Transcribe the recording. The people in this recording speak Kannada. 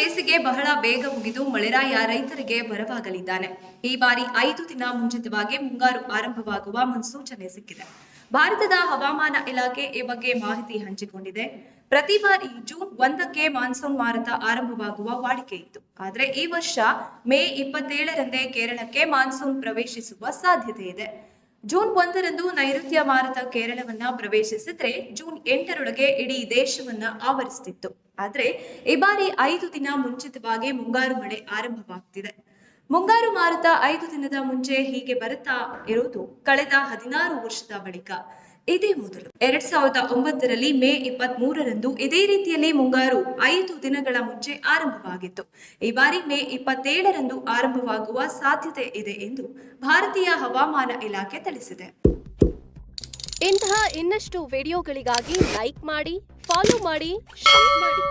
ಬೇಸಿಗೆ ಬಹಳ ಬೇಗ ಮುಗಿದು ಮಳೆರಾಯ ರೈತರಿಗೆ ಬರವಾಗಲಿದ್ದಾನೆ ಈ ಬಾರಿ ಐದು ದಿನ ಮುಂಚಿತವಾಗಿ ಮುಂಗಾರು ಆರಂಭವಾಗುವ ಮುನ್ಸೂಚನೆ ಸಿಕ್ಕಿದೆ. ಭಾರತದ ಹವಾಮಾನ ಇಲಾಖೆ ಈ ಬಗ್ಗೆ ಮಾಹಿತಿ ಹಂಚಿಕೊಂಡಿದೆ. ಪ್ರತಿ ಬಾರಿ ಜೂನ್ ಒಂದಕ್ಕೆ ಮಾನ್ಸೂನ್ ಮಾರುತ ಆರಂಭವಾಗುವ ವಾಡಿಕೆ ಇತ್ತು. ಆದರೆ ಈ ವರ್ಷ ಮೇ ಇಪ್ಪತ್ತೇಳರಂದೇ ಕೇರಳಕ್ಕೆ ಮಾನ್ಸೂನ್ ಪ್ರವೇಶಿಸುವ ಸಾಧ್ಯತೆ ಇದೆ. ಜೂನ್ ಒಂದರಂದು ನೈಋತ್ಯ ಮಾರುತ ಕೇರಳವನ್ನ ಪ್ರವೇಶಿಸಿದ್ರೆ ಜೂನ್ ಎಂಟರೊಳಗೆ ಇಡೀ ದೇಶವನ್ನ ಆವರಿಸುತ್ತಿತ್ತು ಆದ್ರೆ ಈ ಬಾರಿ ಐದು ದಿನ ಮುಂಚಿತವಾಗಿ ಮುಂಗಾರು ಮಳೆ ಆರಂಭವಾಗ್ತಿದೆ. ಮುಂಗಾರು ಮಾರುತ ಐದು ದಿನದ ಮುಂಚೆ ಹೀಗೆ ಬರುತ್ತಾ ಇರುವುದು ಕಳೆದ ಹದಿನಾರು ವರ್ಷದ ಬಳಿಕ. ಇದೇ ಮೊದಲು. ಎರಡ್ ಸಾವಿರದ ಒಂಬತ್ತರಲ್ಲಿ ಮೇ ಇಪ್ಪತ್ತ್ ಮೂರರಂದು ಇದೇ ರೀತಿಯಲ್ಲಿ ಮುಂಗಾರು ಐದು ದಿನಗಳ ಮುಂಚೆ ಆರಂಭವಾಗಿತ್ತು. ಈ ಬಾರಿ ಮೇ ಇಪ್ಪತ್ತೇಳರಂದು ಆರಂಭವಾಗುವ ಸಾಧ್ಯತೆ ಇದೆ ಎಂದು ಭಾರತೀಯ ಹವಾಮಾನ ಇಲಾಖೆ ತಿಳಿಸಿದೆ. ಇಂತಹ ಇನ್ನಷ್ಟು ವಿಡಿಯೋಗಳಿಗಾಗಿ ಲೈಕ್ ಮಾಡಿ, ಫಾಲೋ ಮಾಡಿ, ಶೇರ್ ಮಾಡಿ.